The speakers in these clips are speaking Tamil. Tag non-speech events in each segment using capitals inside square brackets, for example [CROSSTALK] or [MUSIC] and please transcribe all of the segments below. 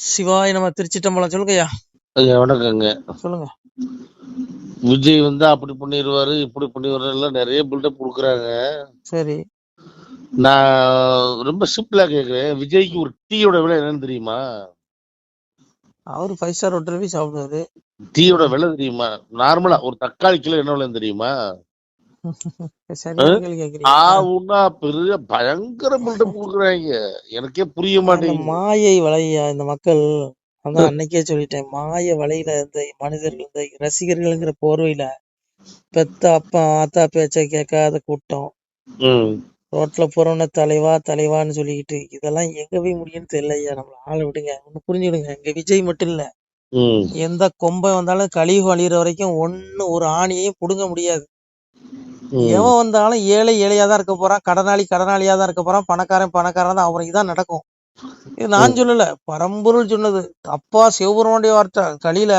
சிவாய நம்ம திருச்சிட்டம்பலம் சொல்லுங்க ஐயா வணக்கங்க. சொல்லுங்க. விஜய் வந்து அப்படி பண்ணிடுவாரு இப்படி பண்ணிடுவாரு எல்லாம் நிறைய பில்டப் கொடுக்குறாங்க. சரி. நான் ரொம்ப சிம்பிளா கேக்குறேன். விஜய்க்கு ஒரு டீயோட விலை என்னன்னு தெரியுமா? அவரு ஃபைவ் ஸ்டார் ஹோட்டல் போய் சாப்பிடுவாரு. டீயோட விலை தெரியுமா? நார்மலா ஒரு தக்காளி கிலோ என்ன விலைன்னு தெரியுமா? ஆவுன்னா பெரிய பயங்கர பில்டப் கொடுக்குறாங்க. எனக்கே புரிய மாட்டேங்குது. மாயை வலையா இந்த மக்கள் அதான் அன்னைக்கே சொல்லிட்டேன். மாய வலையில இந்த மனிதர்கள் இந்த ரசிகர்கள்ங்கிற போர்வையில பெத்த அப்பா ஆத்தா பேச்ச கேட்காத கூட்டம். ரோட்ல போறவன தலைவா தலைவான்னு சொல்லிக்கிட்டு இதெல்லாம் எங்க போய் முடியும்னு தெரியல ஐயா நம்மள ஆளை விடுங்க. ஒண்ணு புரிஞ்சுடுங்க இங்க விஜய் மட்டும் இல்ல. எந்த கொம்பை வந்தாலும் கலியுகம் அழியிற வரைக்கும் ஒண்ணு ஒரு ஆணியையும் புடுங்க முடியாது. எவன் வந்தாலும் ஏழை ஏழையா தான் இருக்க போறான். கடனாளி கடனாளியா தான் இருக்க போறான். பணக்காரன் பணக்காரன் தான். அவனுக்கு தான் நடக்கும். இது நான் சொல்லல. பரம்பொருள் சொன்னது. அப்பா சிவபெருமானுடைய வார்த்தை. களியில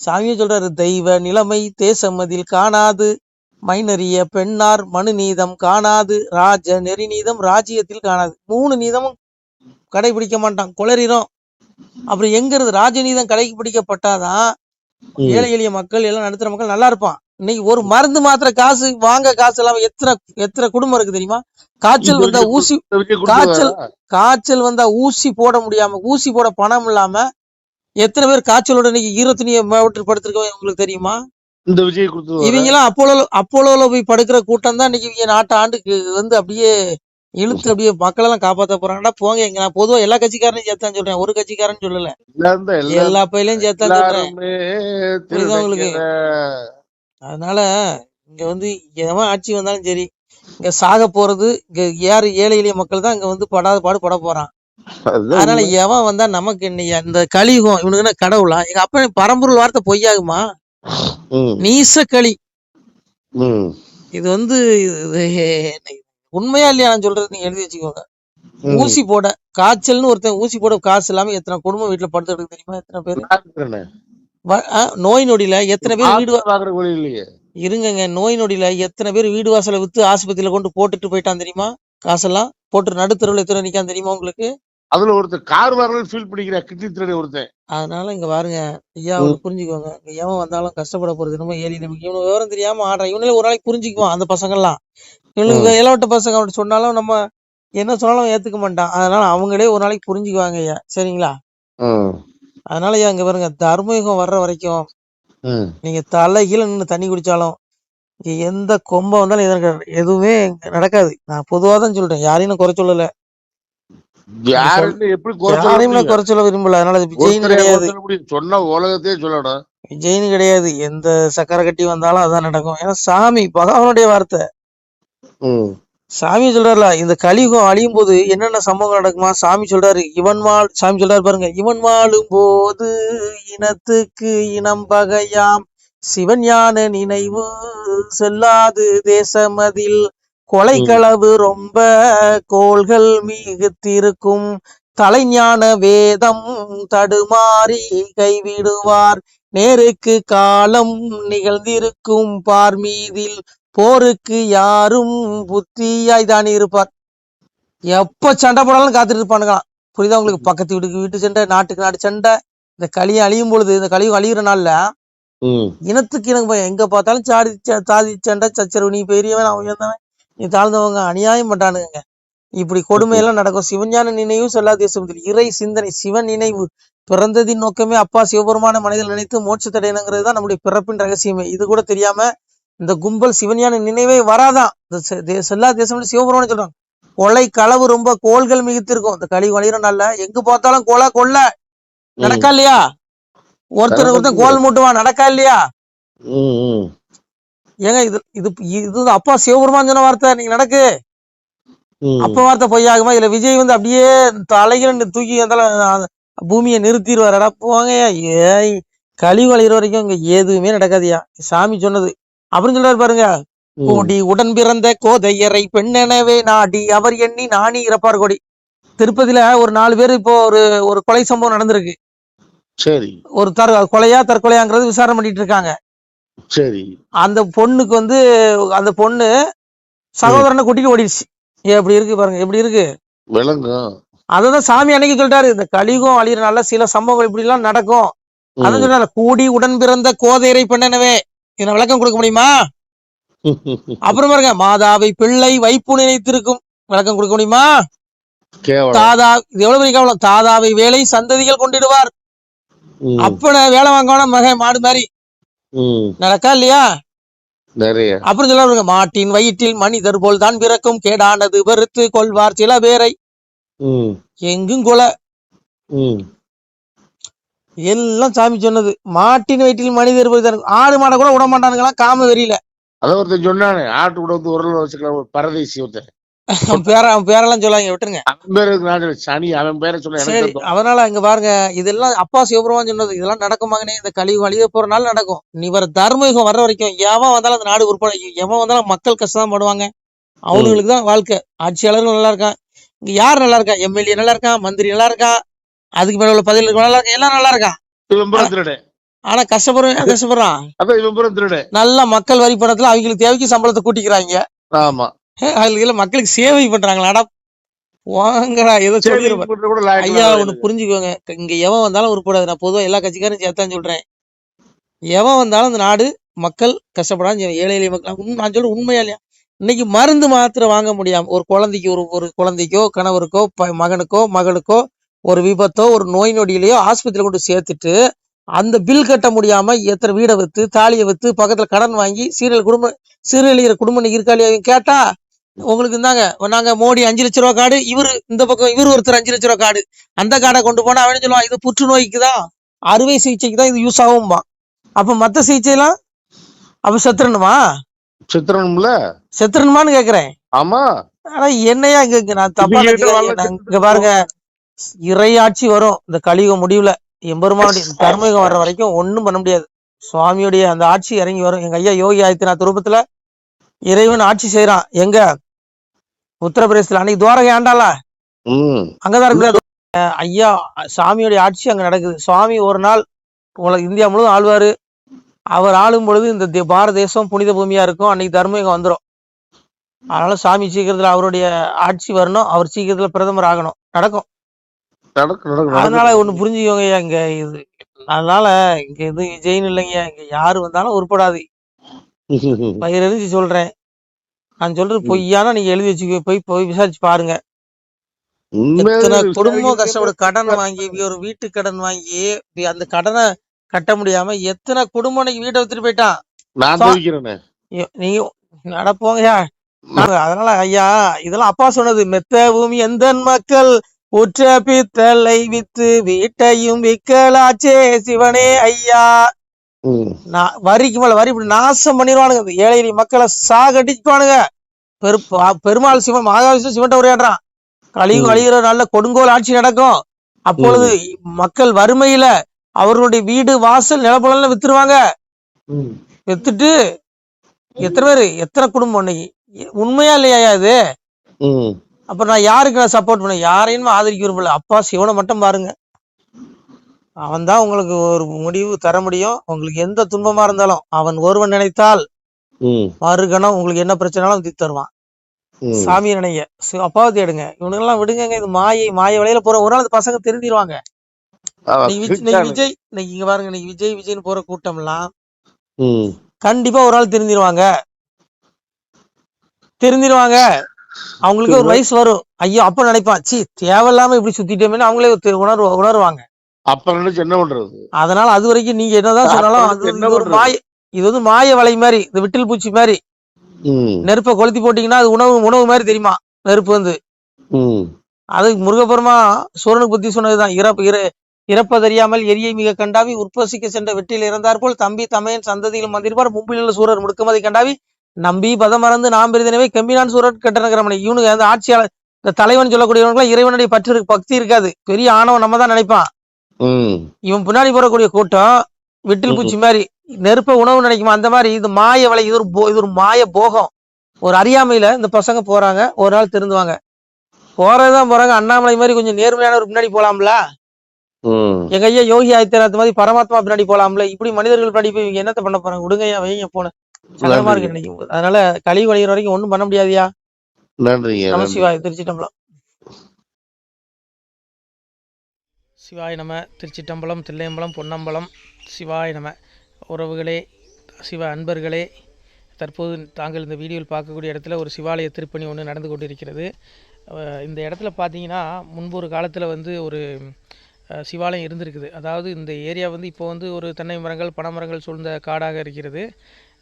சாமியே சொல்றாரு தெய்வ நிலைமை தேசமதில் காணாது. மைனறிய பெண்ணார் மனு நீதம் காணாது. ராஜ நெறி நீதம் ராஜ்யத்தில் காணாது. மூணு நீதமும் கடைபிடிக்க மாட்டான். குளறிரும். அப்புறம் எங்க இருந்து ராஜநீதம் கடைபிடிக்கப்பட்டாதான். ஏழை எளிய மக்கள் எல்லாம் நடுத்தர மக்கள் நல்லா இருப்பான். இன்னைக்கு ஒரு மருந்து மாத்திரை காசு வாங்க காசு இல்லாம எத்தனை எத்தனை குடும்பம் இருக்கு தெரியுமா காய்ச்சல் வந்தா ஊசி காய்ச்சல்? காய்ச்சல் வந்தா ஊசி போட முடியாம ஊசி போட பணம் இல்லாம எத்தனை பேர் காய்ச்சலோட இன்னைக்கு ஈரத்துணியை மாவட்டு படுத்திருக்கவங்க உங்களுக்கு தெரியுமா இந்த விஜய்? இவங்க எல்லாம் அப்போலோ அப்போலோல போய் படுக்கிற கூட்டம் தான் இன்னைக்கு இவங்க நாட்டு ஆண்டுக்கு வந்து அப்படியே இழுத்து அப்படியே மக்கள் எல்லாம் காப்பாத்த போறாங்கடா போங்க எங்க நான் பொதுவா எல்லா கட்சிக்காரனையும் சேர்த்தான் சொல்றேன் ஒரு கட்சிக்காரன் சொல்லல எல்லா பையிலையும் சேர்த்தான் சொல்றேன் உங்களுக்கு? அதனால இங்க வந்து எவன் ஆட்சி வந்தாலும் சரி இங்க சாக போறது இங்க யாரு ஏழை எளிய மக்கள் தான் இங்க வந்து படாத பாடு பட போறான். அதனால எவன் வந்தா நமக்கு என்னையா இந்த கலியுகம் இவனுக்கு என்ன கடவுளா? எங்க அப்பா பரம்பொருள் வார்த்தை பொய்யாகுமா? நீச களி இது வந்து உண்மையா இல்லையா நான் சொல்றது நீங்க எழுதி வச்சுக்கோங்க. ஊசி போட காய்ச்சல்னு ஒருத்தன் ஊசி போட காசு இல்லாம எத்தனை குடும்பம் வீட்டுல இருக்கு தெரியுமா? எத்தனை பேர்? நோய் நொடியில எத்தனை பேர் வீடு இல்லையே. இருங்கங்க நோய் நொடியில எத்தனை பேர் வீடு வாசலை வித்து ஆஸ்பத்திரியில கொண்டு போட்டுட்டு போயிட்டான் தெரியுமா? காசெல்லாம் போட்டு நடுத்தருவில் எத்தனை நிக்கான் தெரியுமா உங்களுக்கு? அதுல ஒருத்தன் கார் வாங்கலாம் ஃபீல் பண்ணிக்கிறேன் கிட்னி திருடி ஒருத்தன். அதனால இங்க பாருங்க ஐயா அவரு புரிஞ்சுக்கோங்க. எவன் வந்தாலும் கஷ்டப்பட போறது நம்ம ஏழை நமக்கு இவனு விவரம் தெரியாம ஆடுறான். இவனால ஒரு நாளைக்கு புரிஞ்சுக்குவான் அந்த பசங்க எல்லாம் இவனுக்கு இளவட்ட பசங்க அப்படி சொன்னாலும் நம்ம என்ன சொன்னாலும் அவன் ஏத்துக்க மாட்டான். அதனால அவங்களே ஒரு நாளைக்கு புரிஞ்சுக்குவாங்க ஐயா. சரிங்களா? அதனால ஐயா இங்க பாருங்க தர்மயுகம் வர்ற வரைக்கும். நீங்க தலை கீழே நின்று தண்ணி குடிச்சாலும் எந்த கொம்பை வந்தாலும் எதுவும் எதுவுமே நடக்காது. நான் பொதுவா தான் சொல்றேன். யாரையும் நான் குறை சொல்லல. யாரையும் நான்? குறை சொல்ல விரும்பல. அதனால அது விஜய்னு கிடையாது. சொன்னா உலகத்தையே சொல்லணும் விஜய்னு கிடையாது. எந்த சக்கரை கட்டி வந்தாலும் அதான் நடக்கும். ஏன்னா சாமி பகவானுடைய வார்த்தை. சாமி சொல்றாருல இந்த கலியுகம் அழியும் போது என்னென்ன சம்பவம் நடக்குமா? சாமி சொல்றாரு இவன் வாழ் சாமி சொல்றாரு பாருங்க இவன் வாழும் போது இனத்துக்கு இனம் பகையாம். சிவன் ஞான நினைவு செல்லாது தேசமதில். கொலைக்களவு ரொம்ப கோள்கள் மிகுத்திருக்கும். தலைஞான வேதம் தடுமாறி கைவிடுவார். நேருக்கு காலம் நிகழ்ந்திருக்கும் பார் மீதில் போருக்கு யாரும் புத்தியாய் தான் இருப்பார். எப்ப சண்டை போடாலும் காத்துட்டு இருப்பானுங்களாம் புரியுதா உங்களுக்கு? பக்கத்து வீட்டுக்கு வீட்டு சண்டை நாட்டுக்கு நாடு சண்டை இந்த களியை அழியும் பொழுது இந்த கலியும் அழியிற நாள்ல இனத்துக்கு இனங்க. எங்க பார்த்தாலும் சாடி சாதி சண்டை சச்சரவு நீ பெரியவன் அவன் உயர்ந்தவன் நீ தாழ்ந்தவங்க அநியாயம் பண்றானுங்க இப்படி கொடுமையெல்லாம் நடக்கும். சிவஞான நினைவு சொல்லா தேசத்தில் இறை சிந்தனை சிவன் நினைவு பிறந்ததின் நோக்கமே அப்பா சிவபெருமான மனிதன் நினைத்து மோட்சத்தடையணுங்கிறது தான் நம்முடைய பிறப்பின் ரகசியமே. இது கூட தெரியாம இந்த கும்பல் சிவஞான நினைவே வராதான். இந்த செல்லா தேசம் சிவபெருமானே சொல்றாங்க கொலை களவு ரொம்ப கோள்கள் மிகுத்திருக்கும். இந்த களி வழிகிற நாள்ல எங்க பார்த்தாலும் கொலை கொள்ள. நடக்கா இல்லையா? ஒருத்தர் ஒருத்தன் கோல் மூட்டுவான் நடக்கா இல்லையா. ஏங்க இது இது இது அப்பா சிவபெருமான் சொன்ன வார்த்தை நீங்க நடக்கு. அப்ப வார்த்தை பொய்யாகுமா? இதுல விஜய் வந்து அப்படியே தலைகள் தூக்கி பூமியை நிறுத்திடுவாரடா? போங்கய்யா ஏய் கழிவு அழிகிற வரைக்கும் இங்க எதுவுமே நடக்காதியா? சாமி சொன்னது அப்படின்னு சொல்றாரு பாருங்க. கோடி உடன் பிறந்த கோதையரை பெண்ணெனவே நாடி அவர் எண்ணி நாணி இறப்பார் கோடி. திருப்பதியில ஒரு நாலு பேர் இப்போ ஒரு ஒரு கொலை சம்பவம் நடந்திருக்கு. சரி. ஒரு தற் கொலையா தற்கொலையாங்கிறது விசாரணை பண்ணிட்டு இருக்காங்க. சரி. அந்த பொண்ணுக்கு வந்து அந்த பொண்ணு சகோதரனை கூட்டிட்டு ஓடிடுச்சு. எப்படி இருக்கு பாருங்க எப்படி இருக்கு. விளங்கும் அததான் சாமி அன்னைக்கு சொல்லிட்டாரு. இந்த கலியுகம் அழியறனால சில சம்பவங்கள் இப்படி எல்லாம் நடக்கும். அதான். சொன்னாரு கூடி உடன் பிறந்த கோதையரை பெண்ணனவே. இதை விளக்கம் கொடுக்க முடியுமா? [LAUGHS] அப்புறம் பாருங்க மாதாவை பிள்ளை வைப்பு நினைத்திருக்கும். விளக்கம் கொடுக்க முடியுமா? தாதா இது எவ்வளவு பெரிய கவலம்? தாதாவை வேலை சந்ததிகள் கொண்டிடுவார். அப்பன வேலை வாங்கணும் மகன் மாடு மாதிரி. நடக்கா இல்லையா? நிறைய. அப்புறம் சொல்ல மாட்டின் வயிற்றில் மனிதர் போல் தான் பிறக்கும். கேடானது வெறுத்து கொள்வார் சில பேரை. எங்கும் கொலை. எல்லாம் சாமி சொன்னது. மாட்டின் வயிற்றில் மனிதர் இருக்கும். ஆடு மாடை கூட விட மாட்டானுங்களாம் காம வெறியில அதான் ஒருத்தன் சொன்னானே ஆட்டு கூட வந்து உரல் வச்சுக்கலாம் ஒரு பரதேசி ஒருத்தன். அவன் பேர அவன் பேரெல்லாம் சொல்லாங்க விட்டுருங்க. அவன் பேரு சனி அவன் பேரை சொல்ல சரி. அதனால இங்க பாருங்க இதெல்லாம் அப்பா சிவபெருமான் சொன்னது. இதெல்லாம் நடக்குமாங்கனே இந்த கலியுகம் அழிய போறனால நடக்கும். நீ வர தர்மயுகம் வர்ற வரைக்கும் எவன் வந்தாலும் அந்த நாடு உருப்பட எவன் வந்தாலும் மக்கள் கஷ்டம் படுவாங்க. அவனுங்களுக்கு தான் வாழ்க்கை. ஆட்சியாளரும் நல்லா இருக்கான். இங்க யார் நல்லா இருக்கா? எம்எல்ஏ நல்லா இருக்கான் மந்திரி நல்லா இருக்கான் அதுக்கு மேல உள்ள இருக்க நல்லா இருக்கான் எல்லாம் நல்லா இருக்கான் ஆனா கஷ்டப்படுறான் அதான் இவன் பூரா திருடன் நல்ல மக்கள் வரி பணத்துல அவங்களுக்கு தேவைக்கு சம்பளத்தை கூட்டிக்கிறாங்க. ஆமா. அதுல மக்களுக்கு சேவை பண்றாங்களாடா வாங்கடா ஏதோ சரி, சொல்லிருப்ப இவன் கூட லாயக்கு ஐயா ஒண்ணு புரிஞ்சுக்கோங்க. இங்க எவன் வந்தாலும் உருப்படாது. நான் பொதுவா எல்லா கட்சிக்காரும் சேர்த்தான் சொல்றேன். எவன் வந்தாலும் இந்த நாடு மக்கள் கஷ்டப்படாம. ஏழை எளிய மக்கள். நான் சொல்றேன் உண்மையா இல்லையா? இன்னைக்கு மருந்து மாத்திரை வாங்க முடியாம ஒரு குழந்தைக்கு ஒரு ஒரு குழந்தைக்கோ கணவருக்கோ மகனுக்கோ மகளுக்கோ ஒரு விபத்தோ ஒரு நோய் நொடியிலையோ ஆஸ்பத்திரியில கொண்டு சேர்த்துட்டு அந்த பில் கட்ட முடியாம எத்தனை வீடை வித்து தாலியை வித்து பக்கத்துல கடன் வாங்கி சீரியல் குடும்ப சீரழிகிற குடும்பம் இன்னைக்கு இருக்கா இல்லையா இவங்க கேட்டா உங்களுக்கு இருந்தாங்க நாங்க மோடி அஞ்சு லட்ச ரூபா கார்டு இவரு இந்த பக்கம் இவரு ஒருத்தர் அஞ்சு லட்ச ரூபா கார்டு அந்த கார்டை கொண்டு போனா அவன் சொல்லுவான் இது புற்றுநோய்க்கு தான் அறுவை சிகிச்சைக்கு தான் இது யூஸ் ஆகும்பா அப்ப மத்த சிகிச்சைலாம் அப்ப செத்துறணுமா? சித்திரனும்ல செத்துறணுமான்னு கேக்குறேன். ஆமா. ஆனா என்னையா இங்க நான் தப்பா இங்க பாருங்க இறையாட்சி வரும். இந்த கலியுக முடிவுல எம்பெருமானுடைய தர்மயுகம் வர்ற வரைக்கும் ஒண்ணும் பண்ண முடியாது. சுவாமியுடைய அந்த ஆட்சி இறங்கி வரும். எங்க ஐயா யோகி ஆதித்யநாத் ரூபத்துல இறைவன் ஆட்சி செய்யறான் எங்க? உத்தரப்பிரதேசத்துல. அன்னைக்கு துவாரகை ஆண்டாள? அங்கதான் இருக்கிற அஹ் ஐயா சாமியுடைய ஆட்சி அங்க நடக்குது. சுவாமி ஒரு நாள் உலக இந்தியா முழுவதும் ஆழ்வாரு அவர் ஆளும் பொழுது இந்த பாரத தேசம் புனித பூமியா இருக்கும். அன்னைக்கு தர்மயுகம் வந்துரும். அதனால சாமி சீக்கிரத்துல அவருடைய ஆட்சி வரணும். அவர் சீக்கிரத்துல பிரதமர் ஆகணும். நடக்கும். நடக்கு நடக்கு அதனால. ஒண்ணு புரிஞ்சுக்கோங்க இங்க இது அதனால இங்க இது விஜய்னு இல்லைங்க இங்க யாரு வந்தாலும் உருப்படாது. பயிரறிஞ்சு சொல்றேன். நான் சொல்றது பொய்யானா நீங்க எழுதி வச்சுக்கோ போய் போய் விசாரிச்சு பாருங்க. குடும்பம் கஷ்டப்படு கடன் வாங்கி ஒரு வீட்டு கடன் வாங்கி அந்த கடனை கட்ட முடியாம எத்தனை குடும்பம் வீட்டை வித்துட்டு போயிட்டான்? நீங்க நடப்போங்கய்யா. அதனால ஐயா இதெல்லாம் அப்பா சொன்னது மெத்த பூமி எந்த மக்கள் உற்ற பித்தளை வித்து வீட்டையும் விக்கலாச்சே சிவனே ஐயா. வரிக்கு மேல வரி இப்படி நாசம் பண்ணிடுவானுங்க ஏழை மக்களை சாகடிப்பானுங்க பெரு பெருமாள் சிவன் மகாவிஷ்ணு சிவன்ட்ட உரையாடுறான். ம். அழிகிற நல்ல கொடுங்கோல் ஆட்சி நடக்கும். அப்பொழுது மக்கள் வறுமையில அவர்களுடைய வீடு வாசல் நிலப்பலம் வித்துருவாங்க. வித்துட்டு எத்தனை பேரு? எத்தனை குடும்பம் இன்னைக்கு? உண்மையா இல்லையா இது? ம். அப்ப நான் யாருக்கு நான் சப்போர்ட் பண்ண? யாரையும் ஆதரிக்க விரும்பல. அப்பா சிவனை மட்டும் பாருங்க. அவன் தான் உங்களுக்கு ஒரு முடிவு தர முடியும். உங்களுக்கு எந்த துன்பமா இருந்தாலும் அவன் ஒருவன் நினைத்தால். மறுகணம் உங்களுக்கு என்ன பிரச்சனாலும் தருவான். ம். சாமியை நினைங்க. அப்பாவை தேடுங்க. இவனுங்கெல்லாம் விடுங்க இது மாயை மாய வழியில போற ஒரு நாள் பசங்க இன்னைக்கு விஜய்- இன்னைக்கு பாருங்க. இன்னைக்கு விஜய் விஜய்னு போற கூட்டம் எல்லாம். கண்டிப்பா ஒரு நாள் திருந்திடுவாங்க திருந்திடுவாங்க அவங்களுக்கு ஒரு வயசு வரும். ஐயோ அப்ப நினைப்பான். சி தேவையில்லாம இப்படி சுத்திட்டோமே அவங்களே உணர்வு உணர்வாங்க அப்ப நினைச்சு என்ன பண்றது? அதனால அது வரைக்கும் நீங்க என்னதான் சொன்னாலும் ஒரு? மாய இது வந்து மாய வலை மாதிரி இந்த விட்டில் பூச்சி மாதிரி. நெருப்பை கொளுத்தி போட்டீங்கன்னா அது உணவு உணவு மாதிரி தெரியுமா? நெருப்பு வந்து. அது முருகப்பெருமா சூரனுக்கு புத்தி சொன்னதுதான். இறப்பு இற இறப்பதறியாமல் எரியை மிக கண்டாவி உற்பசிக்க சென்ற வெற்றியில் இறந்தார் போல் தம்பி தமையன் சந்ததியில் மந்திருப்பார் மும்பிலுள்ள சூரர் முடுக்கமதை கண்டாவி நம்பி பதம் மறந்து நாம் பெரிதனவே கெம்பினான் சூரன் கட்டணக்கிரமணி இவனுக்கு அந்த ஆட்சியாளர் இந்த தலைவன் சொல்லக்கூடியவனுக்குலாம் இறைவனுடைய பற்று பக்தி இருக்காது. பெரிய ஆணவம் நம்ம தான் நினைப்பான். இவன் பின்னாடி போறக்கூடிய கூட்டம் விட்டில் பூச்சி மாதிரி நெருப்ப உணவு நினைக்குமா? அந்த மாதிரி இது மாய வலை இது ஒரு போ- இது ஒரு மாய போகம். ஒரு அறியாமையில இந்த பசங்க போறாங்க ஒரு நாள் திருந்துவாங்க. போறதுதான் போறாங்க அண்ணாமலை மாதிரி கொஞ்சம் நேர்மையானவர் பின்னாடி போலாம்ல. எங்க ஐயா யோகி ஆதித்யநாத் மாதிரி பரமாத்மா பின்னாடி போலாம்ல? இப்படி மனிதர்கள் பின்னாடி போய் இவங்க என்னத்த பண்ண போறாங்க? விடுங்க ஐயா வைங்க போன சங்கடமா இருக்கு நினைக்கும் போது அதனால கழிவு வழிகிற வரைக்கும் ஒண்ணும் பண்ண முடியாதுயா? நன்றிங்க சிவாய் திருச்சி சிவாய நம திருச்சிட்டம்பலம் தில்லையம்பலம் பொன்னம்பலம். சிவாய நம. உறவுகளே சிவ அன்பர்களே தற்போது தாங்கள் இந்த வீடியோவில் பார்க்கக்கூடிய இடத்துல ஒரு சிவாலய திருப்பணி ஒன்று நடந்து கொண்டிருக்கிறது. இந்த இடத்துல பார்த்தீங்கன்னா முன்பு ஒரு காலத்தில் வந்து ஒரு சிவாலயம் இருந்திருக்குது. அதாவது இந்த ஏரியா வந்து இப்போ வந்து ஒரு தென்னை மரங்கள் பனைமரங்கள் சூழ்ந்த காடாக இருக்கிறது.